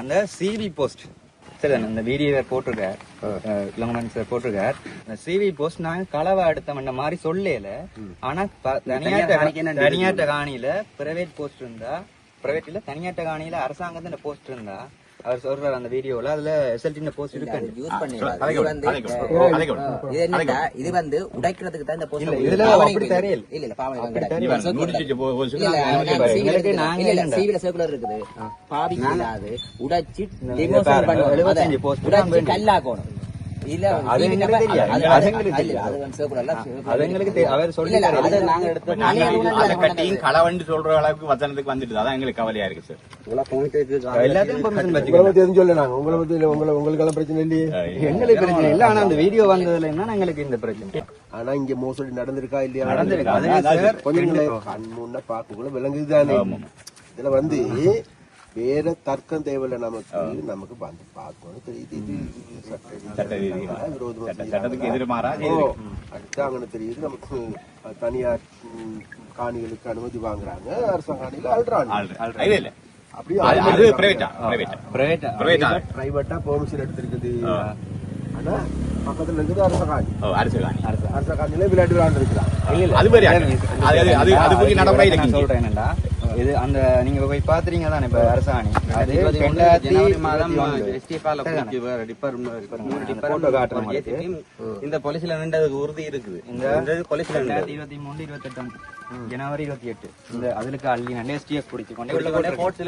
அந்த CV post சரி அந்த வீடியோ போட்டிருக்கார். இளங்கமன் சார் போட்டிருக்கார். அந்த சிவி போஸ்ட் நாங்க களவா எடுத்தோம் மாதிரி சொல்லல. ஆனா தனியாட்ட காணியில பிரைவேட் போஸ்ட் இருந்தா பிரைவேட் இல்ல தனியாட்ட காணியில அரசாங்கத்துல போஸ்ட் இருந்தா அவர் சொல்றாரு அந்த வீடியோல அதுல எஸ்எல்டி போஸ்ட் இருக்கு யூஸ் பண்ணிடலாம் இது வந்து உடைக்கிறதுக்கு தான் இந்த போஸ்ட் இல்ல, இதுல அப்படி தெரியல. இல்ல இல்ல பாவனை அப்படி கிடையாது. தெரியல. இவன் நூற்றி போ- போய் இல்ல, சொல்லி இல்ல, அவன் நாங்க இப்ப CV ல எங்களுக்கு இருக்குது. பாவிக்க இல்லாது, உடைச்சு இந்த demolition பாருங்க, பண்ணுவோம். 75 அதை post தான் உடைச்சு. கல்லாக்கணும். களவண்டு சொல்ற அளவுக்கு வசனத்துக்கு வந்துட்டு அதான் எங்களுக்கு கவலையா இருக்கு சார் எல்லாத்தையும் உங்களை. பத்தி எதுவும் சொல்ல நாங்க. உங்களை பத்தி இல்ல, உங்களை உங்களுக்கெல்லாம் பிரச்சனை இல்லையே. எங்களுக்கு பிரச்சனை இல்ல. ஆனா அந்த வீடியோ வந்ததுல என்ன எங்களுக்கு இந்த பிரச்சனை ஆனா இங்க மோசடி நடந்திருக்கா இல்லையா? நடந்திருக்கு. கொஞ்சம் கண் முன்ன பாக்குள்ள விளங்குதுதானே இதுல வந்து வேற தர்க்கம் தேவையில்ல நமக்கு. நமக்கு வந்து பார்க்கணும். தெரியுது. இது சட்ட சட்ட ரீதியா ரீதியா. விரோதமா சட்ட- செய்யறாங்க. சட்டத்துக்கு எதிர்மாறா ஓ, செய்திருக்கு. அடுத்தாங்கன்னு தெரியுது. நமக்கு தனியார் காணிகளுக்கு அனுமதி வாங்குறாங்க. அரசாங்க காணியில அல்றாங்க. ஆல்ரெடி. இல்ல இல்ல. அப்படியே அது- அது பிரைவேட்டா பிரைவேட்டா பிரைவேட் பிரைவேட்டா பிரைவேட்டா பெர்மிஷன் எடுத்திருக்குது. ஆனா பக்கத்துல இருக்குது அரச காணி. ஓ அரசு காணி. அரச காணியில விளையாட்டு விளையாண்டு இல்ல அது ஆட்டம். அது- அது- அது- நடைமுறை. சொல்றேன் என்னடா இது அந்த நீங்க போய் பாத்துறீங்க தானே இப்ப அரசாணி? அது ரெண்டாயிரத்தி ஜனவரி மாதம். இந்த போலீஸ்ல நின்றதுக்கு உறுதி இருக்குது. இந்த போலீஸ்ல ரெண்டாயிரத்தி இருபத்தி மூணு இருபத்தி எட்டாம் ஜனவரி இருபத்தி எட்டு. இந்த அதுக்கு அள்ளி நண்டே எஸ்டிஎஃப் பிடிச்சு கொண்டு போட்டு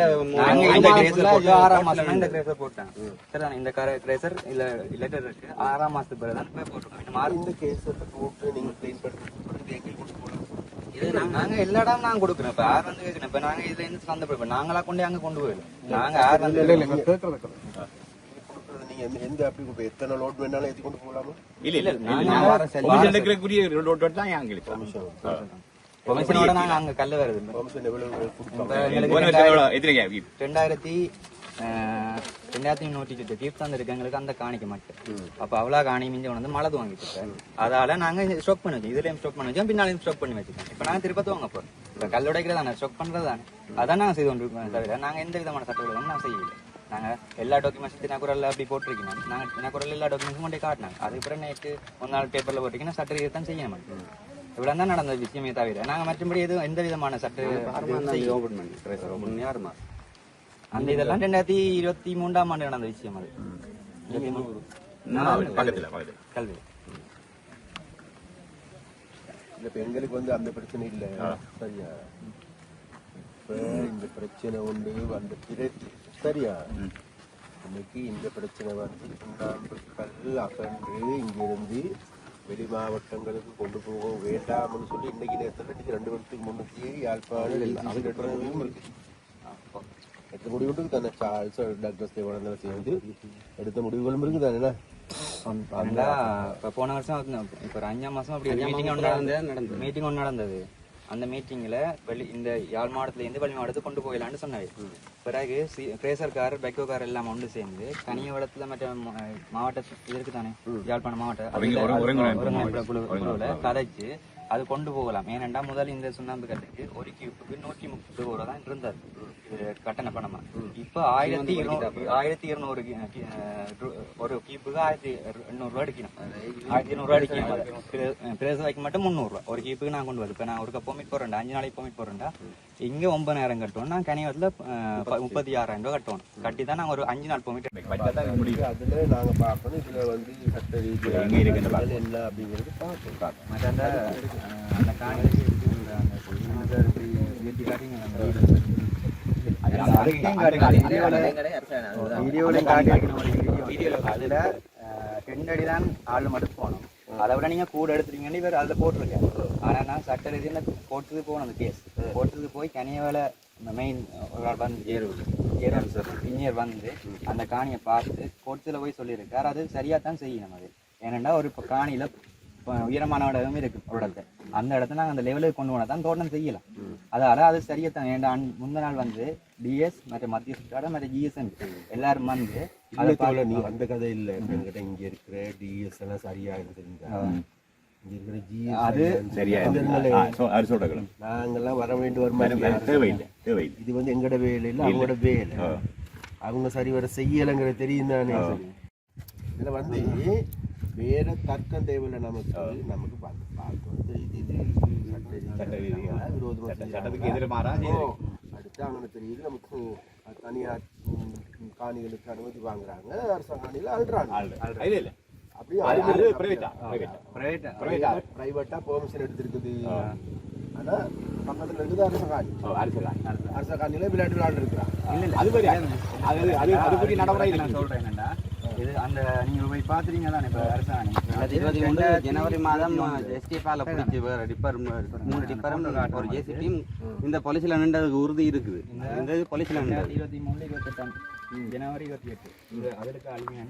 ஆறாம் மாசம் இந்த கிரேசர் போட்டேன் சரிதானே? இந்த கிரேசர் இல்ல லெட்டர் இருக்கு. ஆறாம் மாசத்துக்கு பிறகு தான் போய் இந்த மார்ச் இந்த கேஸ் போட்டு நீங்க கிளீன் பண்ணி இது நாங்க- எல்லா இடம் நாங்க கொடுக்குறோம். இப்ப யார் வந்து கேட்கணும். இப்ப நாங்க இதுல இருந்து சந்தப்படும் நாங்களா கொண்டு அங்க கொண்டு போயிடும் நாங்க யார் வந்து இல்ல இல்ல கேட்கறது கொடுக்கறது நீங்க எந்த- அப்படி எத்தனை லோட் வேணாலும் ஏத்தி கொண்டு போகலாமா? இல்ல இல்ல நாங்க எடுக்கிறக்குரிய ரோட் தான் எங்களுக்கு பெர்மிஷனோட நாங்க அங்க கல்லு வருது. பெர்மிஷன் எவ்வளவு ரெண்டாயிரத்தி ரெண்டாயிரத்தி நூற்றி சுட்டு தீப் தந்திருக்கு எங்களுக்கு அந்த காணிக்க மட்டும் அப்ப அவ்வளோ காணி மிஞ்ச வந்து மழை வாங்கிட்டு இருக்காரு. அதால நாங்க ஸ்டாக் பண்ணி வச்சோம் இதுலயும் ஸ்டாக் பண்ணி வச்சோம் பின்னாலையும் ஸ்டாக் பண்ணி வச்சுக்கோம் இப்ப நாங்க திருப்பி வாங்க போறோம். இப்ப கல் உடைக்கிறது தானே ஸ்டாக் பண்றது தானே. அதான் நாங்க செய்து கொண்டிருக்கோம் தவிர நாங்க எந்த விதமான சட்ட விரோதமும் நான் செய்யல நாங்க எல்லா டாக்குமெண்ட்ஸ் தினக்குரல்ல அப்படி போட்டிருக்கோம் நாங்க தினக்குரல் எல்லா டாக்குமெண்ட்ஸும் கொண்டே காட்டினாங்க. அதுக்கப்புறம் நேற்று ஒரு நாள் பேப்பர்ல போட்டிருக்கீங்கன்னா சட்ட தான் செய்ய மாட்டோம் இவ்வளவு தான் நடந்த விஷயமே தவிர நாங்க மற்றபடி எதுவும் எந்த விதமான சட்ட ஓபன் பண்ணி யாருமா அந்த இதெல்லாம் ரெண்டாயிரத்தி இருபத்தி மூன்றாம் ஆண்டு நடந்த விஷயம் அது. கல்வி. இப்ப எங்களுக்கு வந்து அந்த பிரச்சனை இல்ல. சரியா? இப்ப இந்த பிரச்சனை உண்டு அந்த பிரச்சனை சரியா? இன்னைக்கு இந்த பிரச்சனை வந்து சுண்ணாம்பு கல் அகன்று இங்கிருந்து வெளி மாவட்டங்களுக்கு கொண்டு போக வேண்டாம்னு சொல்லி இன்னைக்கு நேரத்தில் ரெண்டு வருஷத்துக்கு முன்னுக்கு யாழ்ப்பாணம் எடுக்கிறதும் இருக்கு எடுத்த தானே சேர்ந்து எடுத்த முடிவுகளும் இருக்கு தானே இப்ப போன வருஷம் வந்து இப்ப ஒரு அஞ்சாம் மாசம் அப்படி மீட்டிங் ஒன்று நடந்தது மீட்டிங் ஒன்று நடந்தது அந்த மீட்டிங்ல வெளி இந்த யாழ் மாவட்டத்துல இருந்து வெளி மாவட்டத்துக்கு கொண்டு போகலான்னு சொன்னாங்க பிறகு பிரேசர்கார் பெக்கோக்கார் எல்லாம் ஒன்று சேர்ந்து கனியவளத்துல மற்ற மா- மாவட்ட இருக்கு தானே யாழ்ப்பாணம் மாவட்டம் குழுவுல கதைச்சு அது கொண்டு போகலாம். ஏனென்றா முதல் இந்த சுண்ணாம்பு கட்டுக்கு ஒரு கியூப்புக்கு நூற்றி முப்பது ரூபா தான் இருந்தது. இது கட்டண பணமா. இப்ப ஆயிரத்தி இருநூறு ஆயிரத்தி இருநூறு ஒரு கீப்புக்கு ஆயிரத்தி எண்ணூறு ரூபா அடிக்கணும். ஆயிரத்தி இருநூறு ரூபா அடிக்கணும். பிரேசவைக்கு மட்டும் முந்நூறு ரூபா. ஒரு கீப்புக்கு நான் கொண்டு வருது இப்ப நான் ஒரு பொமிட் போறேன்டா அஞ்சு நாளைக்கு பொமிட் போறேன்டா இங்க ஒன்பதாயிரம் கட்டுவோம் நான் கனிவத்துல முப்பத்தி. ஆறாயிரம் ரூபாய் கட்டுவோம் கட்டி தான் நான் ஒரு அஞ்சு நாள் பொமிட் அதுல நாங்க பார்க்கணும். இதுல வந்து சட்ட ரீதியாக என்ன அப்படிங்கிறது பார்க்கணும் மற்ற அந்த அஹ், காணி அந்த அந்த ஏற்றி வீடியோலையும் காட்டியிருக்கேன் வீடியோல அதுல தான் ஆள் மட்டும் போனோம் அதை விட நீங்க கூட எடுத்துட்டீங்கன்னு இவர் அதில் போட்டிருக்கேன் ஆனா நான் சட்ட ரீதியில போகணும் அந்த கேஸ் கோர்ட்டுக்கு போய் கனியவேல மெயின் வந்து ஆள் வந்து ஏறும் சார் இன்ஜினியர் வந்து அந்த காணியை பார்த்து கோர்ட்ஸில் போய் சொல்லியிருக்கார். அது சரியா தான் செய்யணும் அது. ஏனெண்டா ஒரு இப்போ காணியில உயரமான இடம் இருக்கு ஒரு இடத்துல. அந்த இடத்த நாங்கள் அந்த லெவலுக்கு கொண்டு போனால் தான் தோட்டம் செய்யலாம். அதால அது சரியா தான் ஏன்டா அன்- முந்தின நாள் வந்து டிஎஸ் மற்ற மத்திய சுற்றாட மற்ற ஜிஎஸ்எம் எல்லாரும் வந்து அதை இல்ல நீ அந்த கதை இல்ல. என்கிட்ட இங்க இருக்கிற டிஎஸ் எல்லாம் சரியா இருக்குதுங்க இங்க இருக்கிற ஜிஎஸ் அது சரியா நாங்கெல்லாம் வர வேண்டி தேவையில்லை இது வந்து எங்கட வேலை இல்ல அவங்களோட வேலை. அவங்க சரி வர செய்யலைங்கிற தெரியும் தானே. இதுல வந்து வேற தர்க்கம் தேவையில்லை நமக்கு நமக்கு பார்த்து பார்த்து வந்து இது. சட்டத்துக்கு எதிர்மாறா. அடுத்து அங்கே தெரியுது நமக்கு தனியார் காணிகளுக்கு அனுமதி வாங்குறாங்க. அரசாங்க காணியில் அழுறாங்க. இல்ல இல்ல. அப்படியே அது அது. பிரைவேட்டா பிரைவேட்டா பிரைவேட் பிரைவேட்டா பிரைவேட்டா பெர்மிஷன் எடுத்திருக்குது? ஆனா பக்கத்துல இருக்குது அரச காணி. அரசு அரச காணியில விளையாட்டு விளையாண்டு இருக்கிறான் அது வரை அது அது அதுக்குரிய நடைமுறை நான் சொல்றேன். இது அந்த நீங்க போய் பாத்துறீங்க தானே இப்ப அரசாணி? இருபத்தி மூணு ஜனவரி மாதம் எஸ்டிஎஃப்ஆல பிடிச்சி டிப்பர் மூணு டிப்பரும் ஒரு ஜேசிபியும் இந்த பொலிசில நின்றதுக்கு உறுதி இருக்குது. இந்த நின்றது. இருபத்தி மூணு இருபத்தெட்டாம். ஜனவரி இருபத்தி எட்டு. இந்த அதற்கு அலுவலக